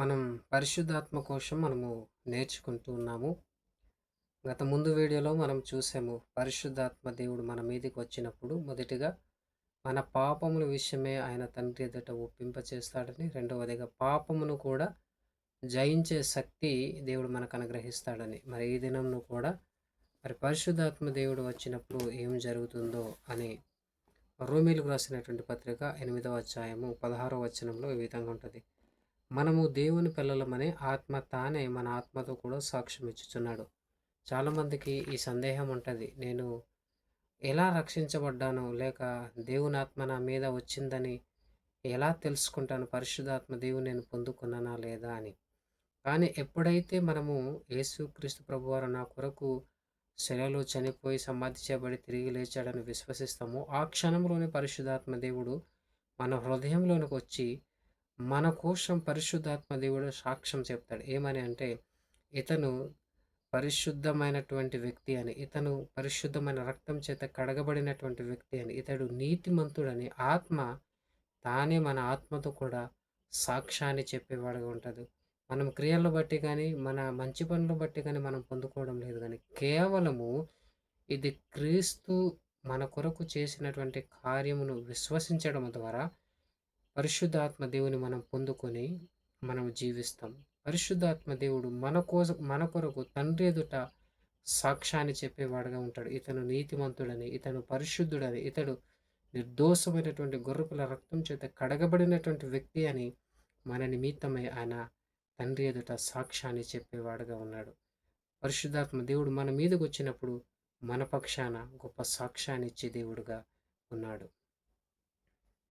మనం పరిశుద్ధాత్మ కోసం మనము నేర్చుకుంటూ ఉన్నాము. గత ముందు వీడియోలో మనం చూసాము. పరిశుద్ధాత్మ దేవుడు మన మీదకి వచ్చినప్పుడు మొదటిగా మన పాపముల విషయమే ఆయన తండ్రి ఎదుట ఒప్పింపచేస్తాడని, రెండవదిగా పాపమును కూడా జయించే శక్తి దేవుడు మనకు అనుగ్రహిస్తాడని. మరి ఈ దినంను కూడా మరి పరిశుద్ధాత్మ దేవుడు వచ్చినప్పుడు ఏం జరుగుతుందో అని రోమీలకు రాసినటువంటి పత్రిక ఎనిమిదవ అధ్యాయము పదహారవ వచనంలో ఈ విధంగా ఉంటుంది. మనము దేవుని పిల్లలమని ఆత్మ తానే మన ఆత్మతో కూడా సాక్ష్యం ఇచ్చుచున్నాడు. చాలామందికి ఈ సందేహం ఉంటుంది. నేను ఎలా రక్షించబడ్డాను లేక దేవుని ఆత్మ నా మీద వచ్చిందని ఎలా తెలుసుకుంటాను పరిశుద్ధాత్మ దేవుని నేను పొందుకున్నానా లేదా అని. కానీ ఎప్పుడైతే మనము యేసుక్రీస్తు ప్రభువారు నా కొరకు శిలలో చనిపోయి సమాధి చేయబడి తిరిగి లేచాడని విశ్వసిస్తామో ఆ క్షణంలోనే పరిశుద్ధాత్మ దేవుడు మన హృదయంలోనికి వచ్చి మన కోసం పరిశుద్ధాత్మ దేవుడు సాక్ష్యం చెప్తాడు. ఏమని అంటే ఇతను పరిశుద్ధమైనటువంటి వ్యక్తి అని ఇతను పరిశుద్ధమైన రక్తం చేత కడగబడినటువంటి వ్యక్తి అని ఇతడు నీతిమంతుడని ఆత్మ తానే మన ఆత్మతో కూడా సాక్ష్యాన్ని చెప్పేవాడుగా ఉంటుంది. మనం క్రియలను బట్టి కానీ మన మంచి పనులు బట్టి కానీ మనం పొందుకోవడం లేదు కానీ కేవలము ఇది క్రీస్తు మన కొరకు చేసినటువంటి కార్యమును విశ్వసించడం ద్వారా పరిశుద్ధాత్మ దేవుని మనం పొందుకొని మనం జీవిస్తాం. పరిశుద్ధాత్మ దేవుడు మన కోసం మన కొరకు తండ్రి ఎదుట సాక్ష్యాన్ని చెప్పేవాడుగా ఉంటాడు. ఇతను నీతిమంతుడని ఇతను పరిశుద్ధుడని ఇతడు నిర్దోషమైనటువంటి గొర్రెపుల రక్తం చేత కడగబడినటువంటి వ్యక్తి అని మన నిమిత్తమై ఆయన తండ్రి ఎదుట సాక్ష్యాన్ని చెప్పేవాడుగా ఉన్నాడు. పరిశుద్ధాత్మ దేవుడు మన మీదకు వచ్చినప్పుడు మన పక్షాన గొప్ప సాక్ష్యాన్ని ఇచ్చే దేవుడుగా ఉన్నాడు.